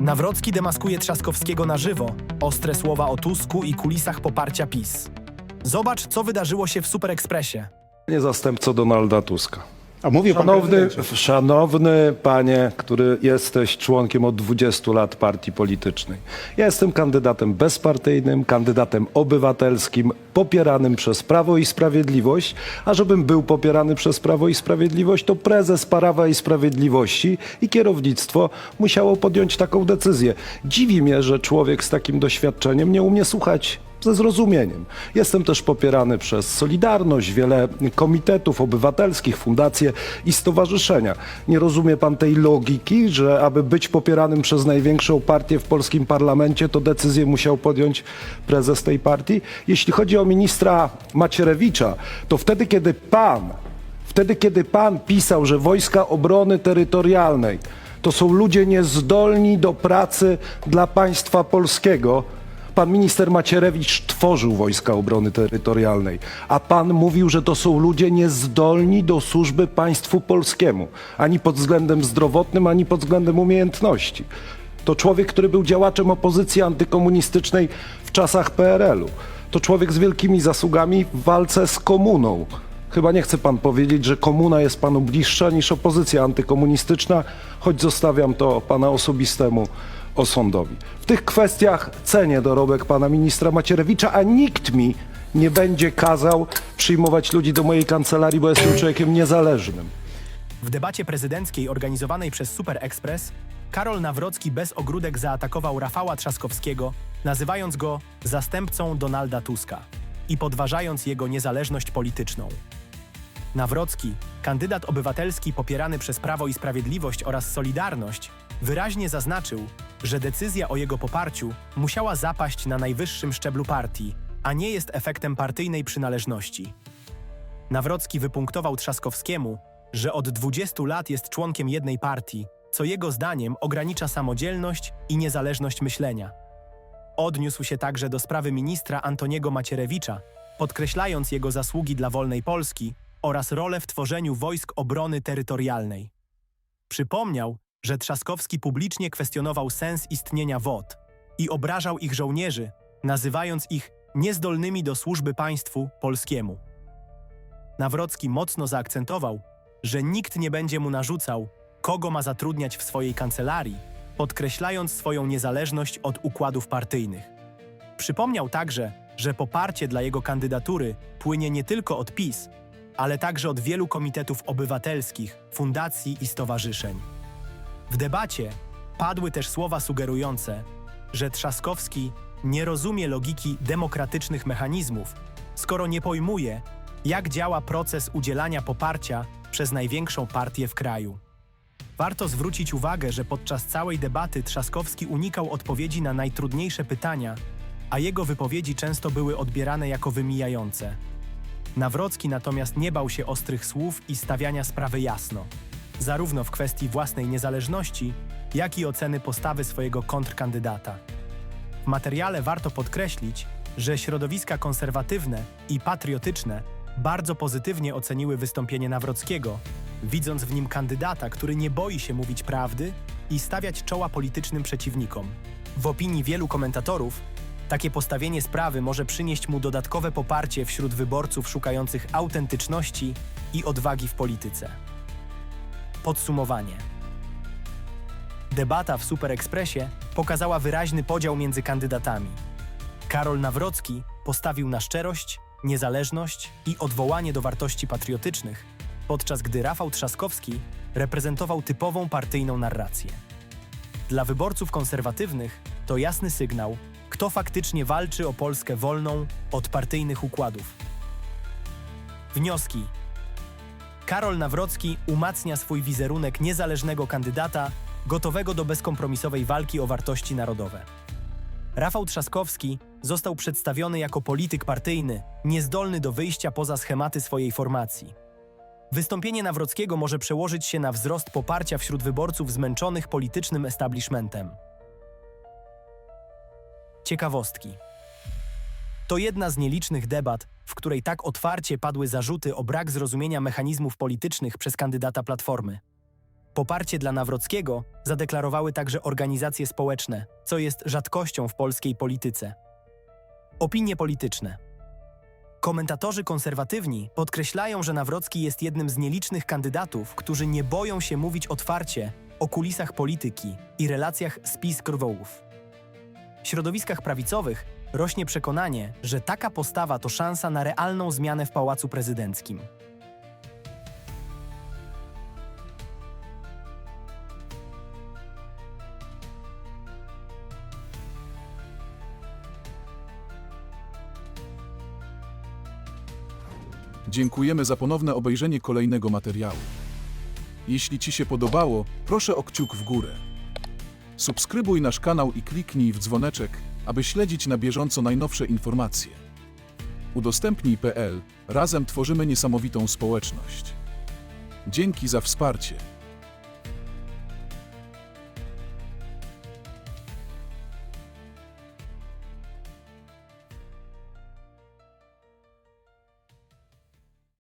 Nawrocki demaskuje Trzaskowskiego na żywo. Ostre słowa o Tusku i kulisach poparcia PiS. Zobacz, co wydarzyło się w Superekspresie. Panie zastępco Donalda Tuska. A mówi pan Szanowny, prezydencie. szanowny panie, który jesteś członkiem od 20 lat partii politycznej. Ja jestem kandydatem bezpartyjnym, kandydatem obywatelskim, popieranym przez Prawo i Sprawiedliwość, a żebym był popierany przez Prawo i Sprawiedliwość, to prezes Prawa i Sprawiedliwości i kierownictwo musiało podjąć taką decyzję. Dziwi mnie, że człowiek z takim doświadczeniem nie umie słuchać ze zrozumieniem. Jestem też popierany przez Solidarność, wiele komitetów obywatelskich, fundacje i stowarzyszenia. Nie rozumie pan tej logiki, że aby być popieranym przez największą partię w polskim parlamencie, to decyzję musiał podjąć prezes tej partii? Jeśli chodzi o ministra Macierewicza, to wtedy, kiedy pan Wtedy, kiedy pan pisał, że wojska obrony terytorialnej to są ludzie niezdolni do pracy dla państwa polskiego, pan minister Macierewicz tworzył wojska obrony terytorialnej, a pan mówił, że to są ludzie niezdolni do służby państwu polskiemu, ani pod względem zdrowotnym, ani pod względem umiejętności. To człowiek, który był działaczem opozycji antykomunistycznej w czasach PRL-u. To człowiek z wielkimi zasługami w walce z komuną. Chyba nie chce pan powiedzieć, że komuna jest panu bliższa niż opozycja antykomunistyczna, choć zostawiam to pana osobistemu osądowi. W tych kwestiach cenię dorobek pana ministra Macierewicza, a nikt mi nie będzie kazał przyjmować ludzi do mojej kancelarii, bo jestem człowiekiem niezależnym. W debacie prezydenckiej organizowanej przez Super Express Karol Nawrocki bez ogródek zaatakował Rafała Trzaskowskiego, nazywając go zastępcą Donalda Tuska i podważając jego niezależność polityczną. Nawrocki, kandydat obywatelski popierany przez Prawo i Sprawiedliwość oraz Solidarność, wyraźnie zaznaczył, że decyzja o jego poparciu musiała zapaść na najwyższym szczeblu partii, a nie jest efektem partyjnej przynależności. Nawrocki wypunktował Trzaskowskiemu, że od 20 lat jest członkiem jednej partii, co jego zdaniem ogranicza samodzielność i niezależność myślenia. Odniósł się także do sprawy ministra Antoniego Macierewicza, podkreślając jego zasługi dla wolnej Polski oraz rolę w tworzeniu wojsk obrony terytorialnej. Przypomniał, że Trzaskowski publicznie kwestionował sens istnienia WOT i obrażał ich żołnierzy, nazywając ich niezdolnymi do służby państwu polskiemu. Nawrocki mocno zaakcentował, że nikt nie będzie mu narzucał, kogo ma zatrudniać w swojej kancelarii, podkreślając swoją niezależność od układów partyjnych. Przypomniał także, że poparcie dla jego kandydatury płynie nie tylko od PiS, ale także od wielu komitetów obywatelskich, fundacji i stowarzyszeń. W debacie padły też słowa sugerujące, że Trzaskowski nie rozumie logiki demokratycznych mechanizmów, skoro nie pojmuje, jak działa proces udzielania poparcia przez największą partię w kraju. Warto zwrócić uwagę, że podczas całej debaty Trzaskowski unikał odpowiedzi na najtrudniejsze pytania, a jego wypowiedzi często były odbierane jako wymijające. Nawrocki natomiast nie bał się ostrych słów i stawiania sprawy jasno, zarówno w kwestii własnej niezależności, jak i oceny postawy swojego kontrkandydata. W materiale warto podkreślić, że środowiska konserwatywne i patriotyczne bardzo pozytywnie oceniły wystąpienie Nawrockiego, widząc w nim kandydata, który nie boi się mówić prawdy i stawiać czoła politycznym przeciwnikom. W opinii wielu komentatorów, takie postawienie sprawy może przynieść mu dodatkowe poparcie wśród wyborców szukających autentyczności i odwagi w polityce. Podsumowanie. Debata w Super Expressie pokazała wyraźny podział między kandydatami. Karol Nawrocki postawił na szczerość, niezależność i odwołanie do wartości patriotycznych, podczas gdy Rafał Trzaskowski reprezentował typową partyjną narrację. Dla wyborców konserwatywnych to jasny sygnał, kto faktycznie walczy o Polskę wolną od partyjnych układów. Wnioski. Karol Nawrocki umacnia swój wizerunek niezależnego kandydata, gotowego do bezkompromisowej walki o wartości narodowe. Rafał Trzaskowski został przedstawiony jako polityk partyjny, niezdolny do wyjścia poza schematy swojej formacji. Wystąpienie Nawrockiego może przełożyć się na wzrost poparcia wśród wyborców zmęczonych politycznym establishmentem. Ciekawostki. To jedna z nielicznych debat, której tak otwarcie padły zarzuty o brak zrozumienia mechanizmów politycznych przez kandydata Platformy. Poparcie dla Nawrockiego zadeklarowały także organizacje społeczne, co jest rzadkością w polskiej polityce. Opinie polityczne. Komentatorzy konserwatywni podkreślają, że Nawrocki jest jednym z nielicznych kandydatów, którzy nie boją się mówić otwarcie o kulisach polityki i relacjach z PiS krwołów. W środowiskach prawicowych rośnie przekonanie, że taka postawa to szansa na realną zmianę w pałacu prezydenckim. Dziękujemy za ponowne obejrzenie kolejnego materiału. Jeśli Ci się podobało, proszę o kciuk w górę. Subskrybuj nasz kanał i kliknij w dzwoneczek, aby śledzić na bieżąco najnowsze informacje. Udostępnij.pl Razem tworzymy niesamowitą społeczność. Dzięki za wsparcie.